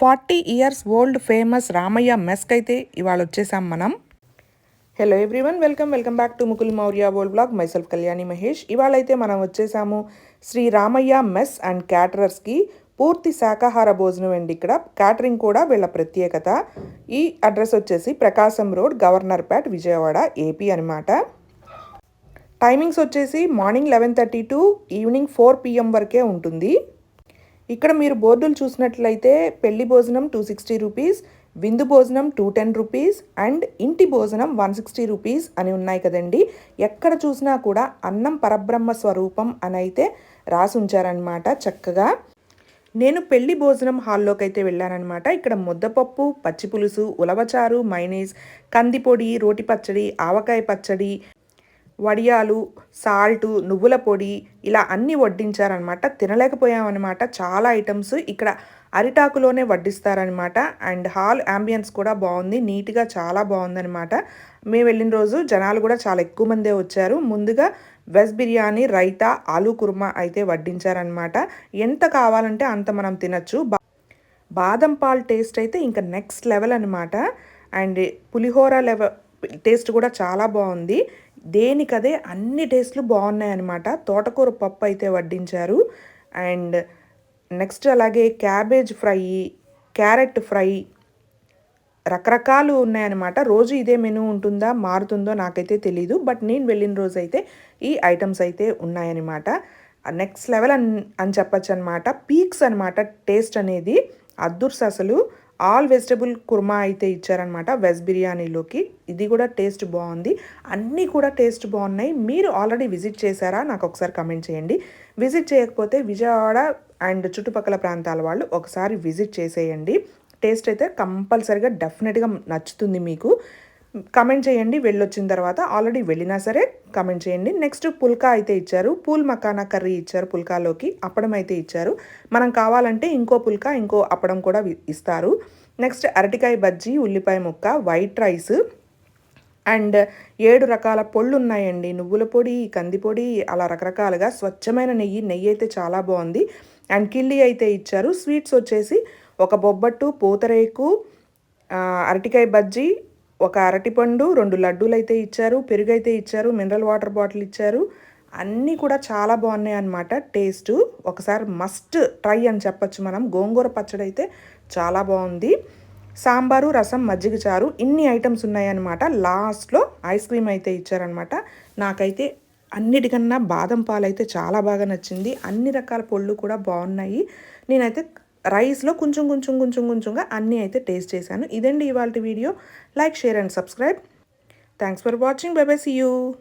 Forty years old famous Ramayya మెస్క్ అయితే ఇవాళ వచ్చేసాం మనం. Hello everyone welcome welcome back to Mukul Maurya world blog myself Kalyani Mahesh ఇవాళ అయితే మనం వచ్చేసాము శ్రీ రామయ్య మెస్ అండ్ క్యాటరర్స్కి పూర్తి శాకాహార భోజనం అండి ఇక్కడ క్యాటరింగ్ కూడా వీళ్ళ ప్రత్యేకత. ఈ అడ్రస్ వచ్చేసి Prakasam road Governorpet Vijayawada AP అనమాట టైమింగ్స్ వచ్చేసి morning eleven thirty to evening four PM వరకే ఉంటుంది. ఇక్కడ మీరు బోర్డులు చూసినట్లయితే పెళ్ళి భోజనం టూ సిక్స్టీ రూపీస్ విందు భోజనం టూ టెన్ రూపీస్ అండ్ ఇంటి భోజనం వన్ సిక్స్టీ రూపీస్ అని ఉన్నాయి కదండి. ఎక్కడ చూసినా కూడా అన్నం పరబ్రహ్మ స్వరూపం అని అయితే రాసి ఉంచారనమాట చక్కగా. నేను పెళ్ళి భోజనం హాల్లోకి అయితే వెళ్ళానమాట ఇక్కడ ముద్దపప్పు పచ్చి పులుసు ఉలవచారు మైనీస్ కందిపొడి రోటి పచ్చడి ఆవకాయ పచ్చడి వడియాలు సాల్ట్ నువ్వుల పొడి ఇలా అన్నీ వడ్డించారనమాట. తినలేకపోయామన్నమాట చాలా ఐటమ్స్ ఇక్కడ అరిటాకులోనే వడ్డిస్తారనమాట. అండ్ హాల్ అంబియన్స్ కూడా బాగుంది. నీట్గా చాలా బాగుందనమాట. మేము వెళ్ళిన రోజు జనాలు కూడా చాలా ఎక్కువ మందే వచ్చారు. ముందుగా వెజ్ బిర్యానీ రైతా ఆలూ కుర్మా అయితే వడ్డించారనమాట. ఎంత కావాలంటే అంత మనం తినచ్చు. బాదం పాల్ టేస్ట్ అయితే ఇంకా నెక్స్ట్ లెవెల్ అనమాట. అండ్ పులిహోర లెవెల్ టేస్ట్ కూడా చాలా బాగుంది. దేనికదే అన్ని టేస్ట్లు బాగున్నాయి అనమాట తోటకూర పప్పు అయితే వడ్డించారు. అండ్ నెక్స్ట్ అలాగే క్యాబేజ్ ఫ్రై క్యారెట్ ఫ్రై రకరకాలు ఉన్నాయన్నమాట. రోజు ఇదే మెనూ ఉంటుందా మారుతుందో నాకైతే తెలీదు. బట్ నేను వెళ్ళిన రోజు అయితే ఈ ఐటమ్స్ అయితే ఉన్నాయన్నమాట. నెక్స్ట్ లెవెల్ అని అని చెప్పచ్చు అనమాట పీక్స్ అనమాట టేస్ట్ అనేది. అద్దుర్స్ అసలు ఆల్ వెజిటబుల్ కుర్మా అయితే ఇచ్చారనమాట వెజ్ బిర్యానీలోకి. ఇది కూడా టేస్ట్ బాగుంది. అన్నీ కూడా టేస్ట్ బాగున్నాయి. మీరు ఆల్రెడీ విజిట్ చేశారా? నాకు ఒకసారి కమెంట్ చేయండి. విజిట్ చేయకపోతే విజయవాడ అండ్ చుట్టుపక్కల ప్రాంతాల వాళ్ళు ఒకసారి విజిట్ చేసేయండి. టేస్ట్ అయితే కంపల్సరిగా డెఫినెట్గా నచ్చుతుంది మీకు. కమెంట్ చేయండి వెళ్ళొచ్చిన తర్వాత ఆల్రెడీ వెళ్ళినా సరే కమెంట్ చేయండి. నెక్స్ట్ పుల్కా అయితే ఇచ్చారు పూల్ మకానా కర్రీ ఇచ్చారు పుల్కాలోకి అప్పడం అయితే ఇచ్చారు. మనం కావాలంటే ఇంకో పుల్కా ఇంకో అప్పడం కూడా ఇస్తారు. నెక్స్ట్ అరటికాయ బజ్జీ ఉల్లిపాయ ముక్క వైట్ రైస్ అండ్ ఏడు రకాల పొళ్ళు ఉన్నాయండి. నువ్వుల పొడి కందిపొడి అలా రకరకాలుగా స్వచ్ఛమైన నెయ్యి నెయ్యి అయితే చాలా బాగుంది. అండ్ కిళ్ళి అయితే ఇచ్చారు. స్వీట్స్ వచ్చేసి ఒక బొబ్బట్టు పూతరేకు అరటికాయ బజ్జీ ఒక అరటిపండు రెండు లడ్డూలు అయితే ఇచ్చారు పెరుగు అయితే ఇచ్చారు మినరల్ వాటర్ బాటిల్ ఇచ్చారు. అన్నీ కూడా చాలా బాగున్నాయి అనమాట టేస్ట్ ఒకసారి మస్ట్ ట్రై అని చెప్పచ్చు మనం. గోంగూర పచ్చడి అయితే చాలా బాగుంది. సాంబారు రసం మజ్జిగ చారు ఇన్ని ఐటమ్స్ ఉన్నాయన్నమాట. లాస్ట్లో ఐస్ క్రీమ్ అయితే ఇచ్చారనమాట నాకైతే అన్నిటికన్నా బాదం పాలు అయితే చాలా బాగా నచ్చింది. అన్ని రకాల పళ్ళు కూడా బాగున్నాయి. నేనైతే రైస్లో కొంచెం కొంచెం కొంచెం కొంచెంగా అన్నీ అయితే టేస్ట్ చేశాను. ఇదండి ఇవాళ video. Like share and subscribe. Thanks for watching. Bye bye. See you.